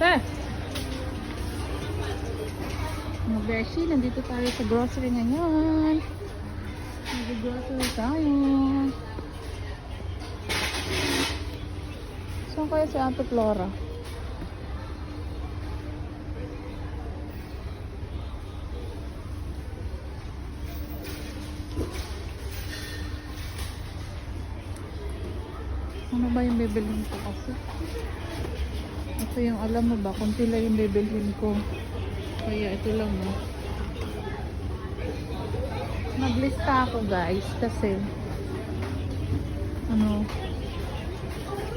Te! Mga beshi, nandito tayo sa grocery ngayon. Nag-grocery tayo. Saan kaya si Ate Flora? Ano ba yung bibilhin ko kasi? Ito yung alam mo ba, kunti lang yung bibilhin ko. Kaya ito lang no. Naglista ako guys kasi ano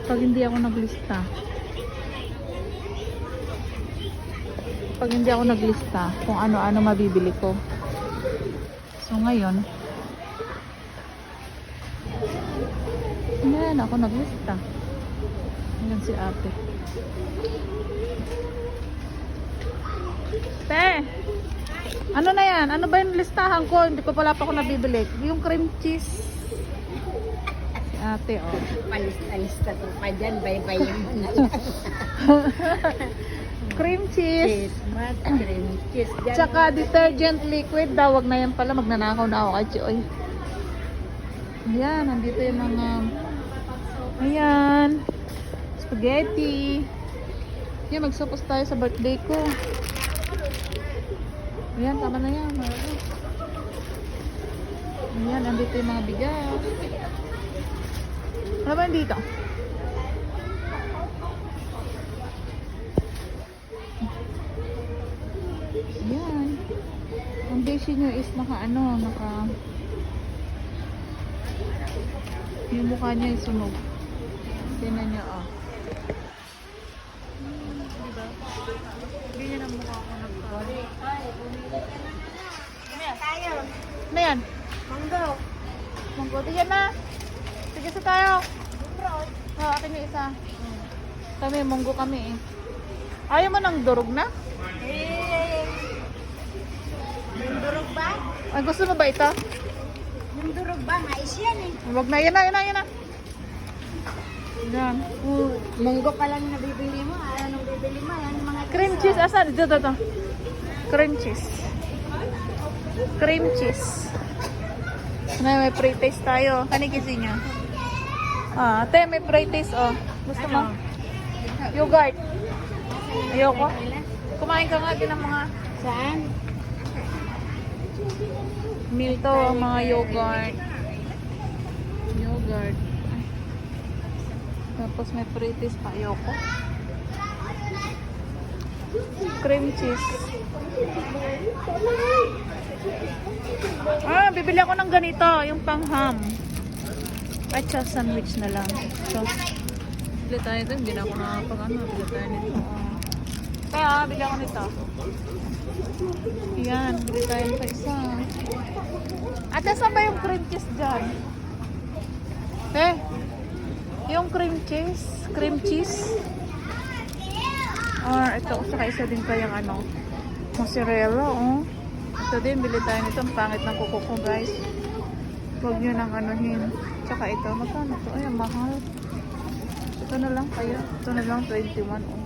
pag hindi ako naglista pag hindi ako naglista kung ano-ano mabibili ko. So ngayon Ayan, ako naglista. Ayan si ate. Te! Ano na yan? Ano ba yung listahan ko? Hindi pa pala pa ako nabibili. Yung cream cheese. Si ate, oh. Palista-lista ko pa dyan, bye-bye na. Cream cheese. Mat, cream cheese. Dyan, Tsaka detergent liquid daw. Wag na yan pala. Magnanakaw na ako kay Chioy. Ayan, nandito yung mga... Ayan. Spaghetti. Yan, magsupos tayo sa birthday ko. Ayan, tama na yan. Ayan, nandito yung mga bigas. Ano ba dito? Ayan. Ang beshi nyo is naka ano, naka... Yung mukha niya ay sunog. Tingnan niyo, oh. Hmm, diba? Ganyan ang mukha ko nagka... tayo. Ano yan? Manggo. Manggo. Tingnan na. Sige sa tayo. Oh, akin yung isa. Kami, munggo kami eh. Ayaw mo ng durog na? Eh, yung durog ba? Ay, gusto mo ba ito? Yung durog ba? Mais yan eh. Wag na, yan na, yan na, yan na. Yan. Uh, munggo pa lang nabibili mo. Ayaw nang bibili mo. Yan mga Cream cheese, asan? Dito, dito. Cream cheese. Cream cheese. Na may pre-taste tayo. Kanikisi niya. Ah, ate, may pre-taste, oh. Gusto mo? Yogurt. Ayoko. Kumain ka nga din ng mga Saan? meal to, ang mga yogurt. Yogurt. Tapos may pre-taste pa. Ayoko. Cream cheese. Ah, bibili ako ng ganito, yung pang ham. At sa sandwich na lang. So, bili tayo ito. Hindi na ako nakapag ano. Bili tayo nito. Kaya, bili ako nito. Yan, bili tayo pa isa. Ate, saan ba yung cream cheese dyan? Eh, yung cream cheese. Cream cheese. Or ito, saka isa din kayang ano, mozzarella, oh. Ito din, bili tayo nito. Ang pangit ng kuko ko, guys. Huwag nyo nang anuhin. Tsaka ito, magkano to? Ay, mahal. Ito na lang kaya. Ito na lang, 21, oh.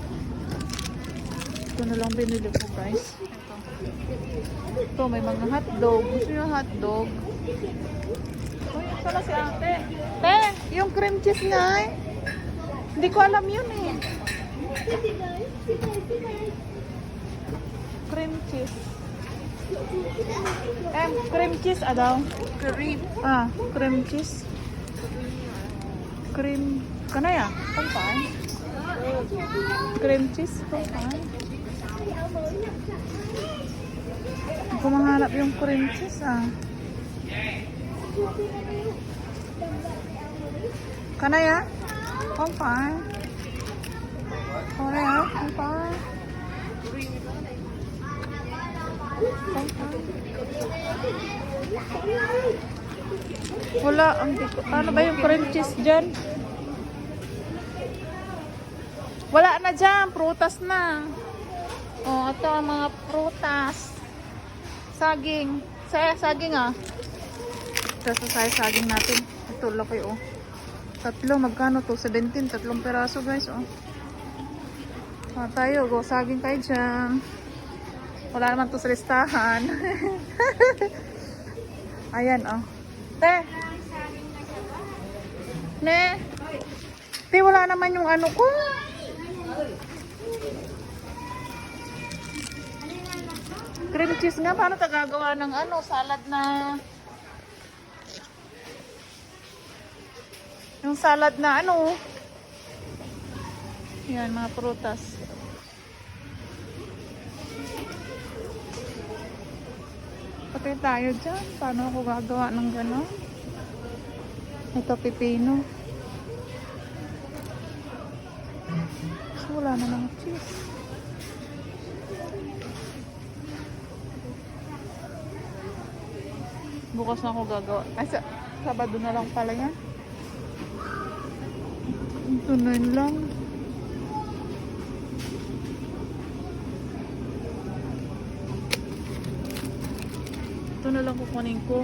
Ito na lang binili ko, guys. Ito. Ito, may mga hotdog. Gusto nyo hotdog? Uy, sana si ate. Te, yung cream cheese nga eh. Hindi ko alam yun eh. Cream cheese. Eh, cream cheese adaw. Cream. Ah, cream cheese. Cream. Kana ya? Pangpaan. Cream cheese. Pangpaan. Ako mahanap yung cream cheese ah. Kana ya? Pangpaan. Kana ya? Pangpaan. Wala, ang di ko. Ano ba yung cream cheese dyan? Wala na dyan, prutas na. Oh, ito ang mga prutas. Saging. Sa saging ah. Ito sa saging natin. Ito laki oh. Tatlo, magkano to? 17, tatlong peraso guys oh. Ah, tayo, go saging kayo dyan. Wala naman to sa listahan. Ayan, oh. Te! Ne! Te, wala naman yung ano ko. Cream cheese nga, paano ta gagawa ng ano, salad na... Yung salad na ano. Yan, mga prutas. Patay tayo dyan. Paano ako gagawa ng gano'n? Ito, pipino. So, wala na ng cheese. Bukas na ako gagawa. Ay, sa, Sabado na lang pala yan. Ito na yun lang. Ito na lang kukunin ko.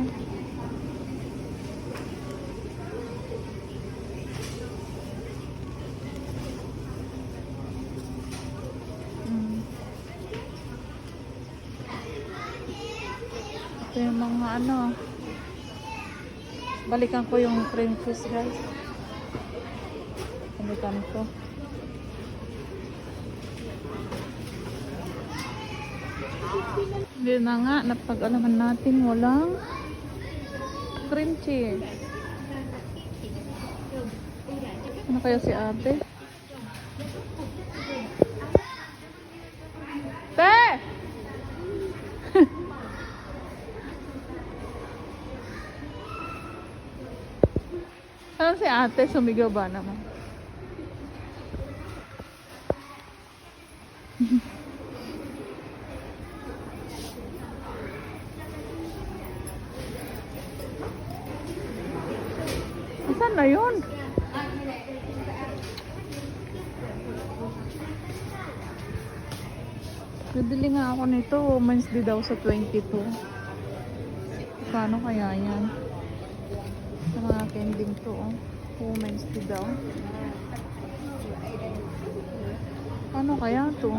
Ito yung mga ano. Balikan ko yung cream cheese guys. Balikan ko. Hindi na nga, napag-alaman natin walang cream cheese. Ano kaya si ate? Te! ano si ate? Sumigaw ba naman? Saan na yun? Bibili nito, Women's Day daw sa 22. Paano kaya yan? Sa mga kending to, oh. Women's Day daw. Paano kaya to?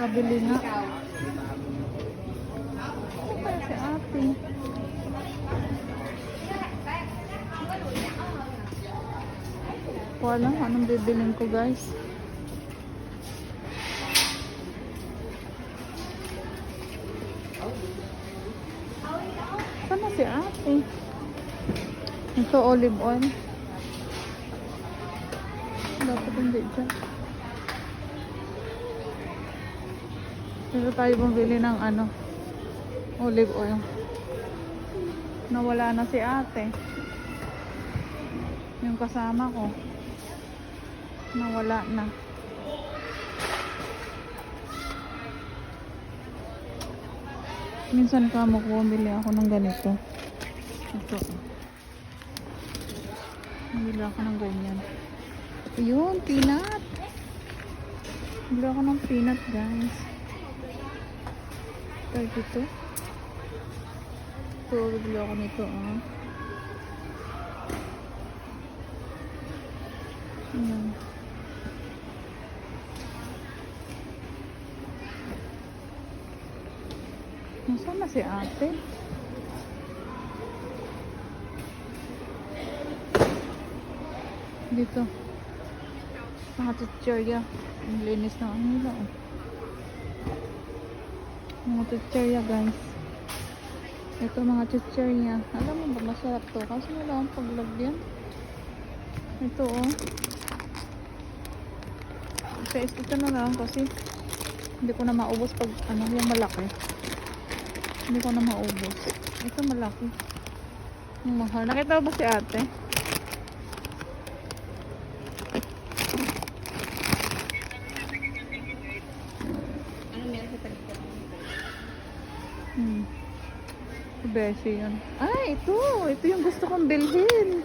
Kabili nga. Ano kaya si ate? Ko alam anong bibilin ko guys. Saan na si ate? Ito olive oil. Dapat hindi dyan. Dito tayo bumili ng ano, olive oil. Nawala na si ate. Yung kasama ko. Nawala na. Minsan ka mo bumili ako ng ganito. Ito. Bumili ako ng ganyan. Ayun, peanut. Bumili ako ng peanut, guys. Try ito. Ito, bumili ako nito, ah. Ayan. Nasaan na si ate? Dito. Mga tutsarya. Ang linis na ang nila. Oh. Mga tutsarya guys. Ito mga tutsarya. Alam mo ba masarap to? Kasi wala akong paglagyan. Ito oh. Guys, ito na lang kasi hindi ko na maubos pag ano yung malaki. Hindi ko na maubos. Ito malaki. Mahal. Nakita ba si ate? Ano meron sa talikod? Hmm. Beshi yun. Ay, ito. Ito yung gusto kong bilhin.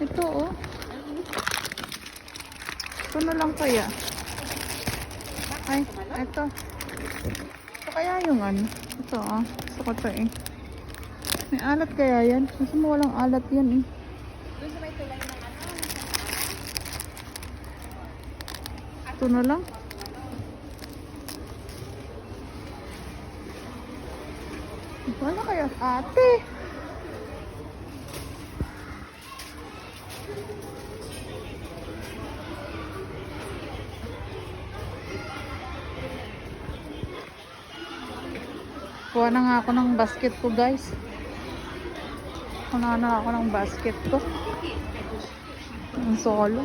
Ito, oh. Ito na lang kaya. Ay, ito kaya yung ano? Ito ah. Gusto ko to eh. May alat kaya yan? Gusto mo walang alat yan eh. Ito na lang. Wala kaya ate. Kuha na nga ako ng basket ko guys. Kuha na ako ng basket ko. Ang solo.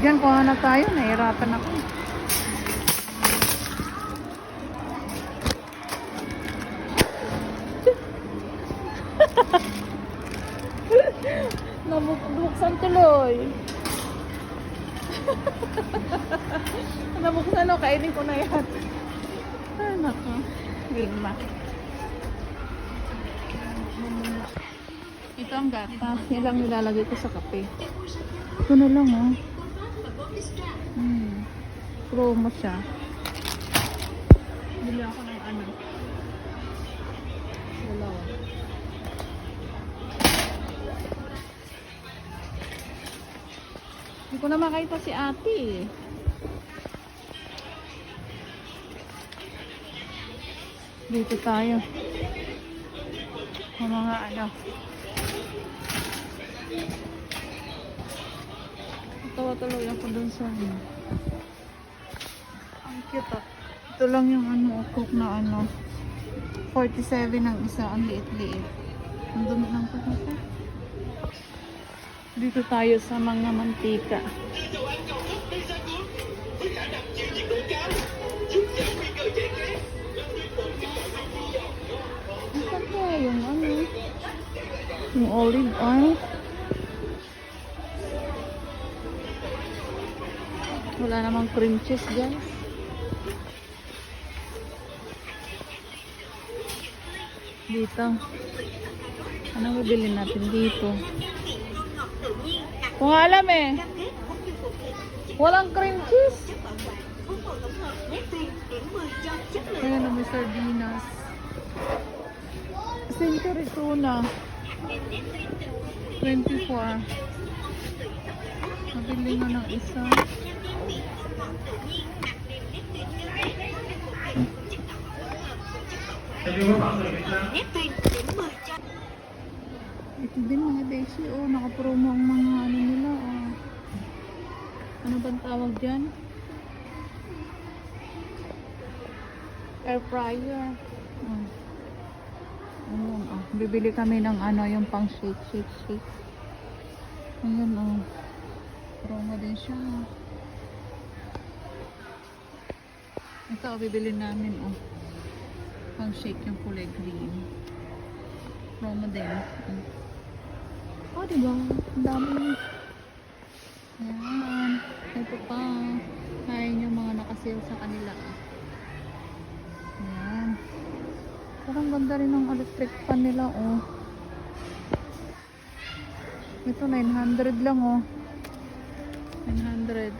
Diyan, kuha na tayo. Nahirapan ako. Nabuksan tuloy. Nabuksan o, kainin ko na yan. Ay, nako. Wilma. Ito ang gatas. Yan lang nilalagay ko sa kape. Ito na lang, oh. Hmm. Promo siya. Bili ako ng ano. Dalawa. Hindi ko na makita si ate eh. Dito tayo. Ang mga ano. Tawa tuloy ako dun sa ano. Ang cute ah. Ito lang yung ano, cook na ano. 47 ang isa, ang liit-liit. Ang dumi ng na Dito tayo sa mga mantika. Yung olive oil. Wala namang cream cheese guys. Dito. Ano bibili natin dito? Kung alam eh. Walang cream cheese. Ayan na may sardinas. Century tuna. 24. Mabili na ng isa. Ito din mga beshi, oh, nakapromo ang mga ano nila, oh. Ano bang tawag dyan? Air fryer. Oh. Ayan, oh. Bibili kami ng ano, yung pang shake, shake, shake. Ayan, oh. Promo din siya, oh. Ito, oh, bibili namin, oh. Pang shake yung kulay green. Promo din. Mm. Oh, diba? Ang dami. Ayan. Ito pa. Kain yung mga nakasale sa kanila. Ayan. Parang ganda rin ng electric fan nila, oh. Ito, 900 lang, oh. 900.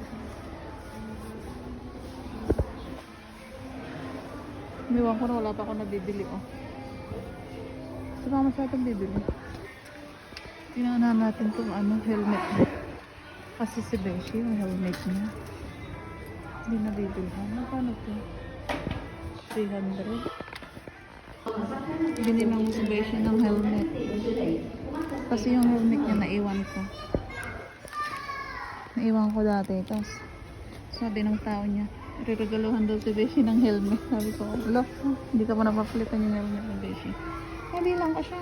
Miwan ko na wala pa ako nabibili, oh. Saka masyadong bibili. Tingnan natin itong ano, helmet. Kasi si Beshi, yung helmet niya. Hindi na bibilhan. Magkano to? 300. Binili lang si Beshi ng helmet. Kasi yung helmet niya naiwan ko. Naiwan ko dati. Tapos, sabi ng tao niya, reregaluhan daw si Beshi ng helmet. Sabi ko, look, hindi ka pa napapalitan yung helmet ng Beshi. Hindi lang ko siya.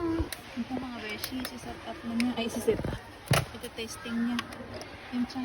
Ito mga beshi, si-set up na niya. Ay, si-set up. Ito testing niya. Yung siya.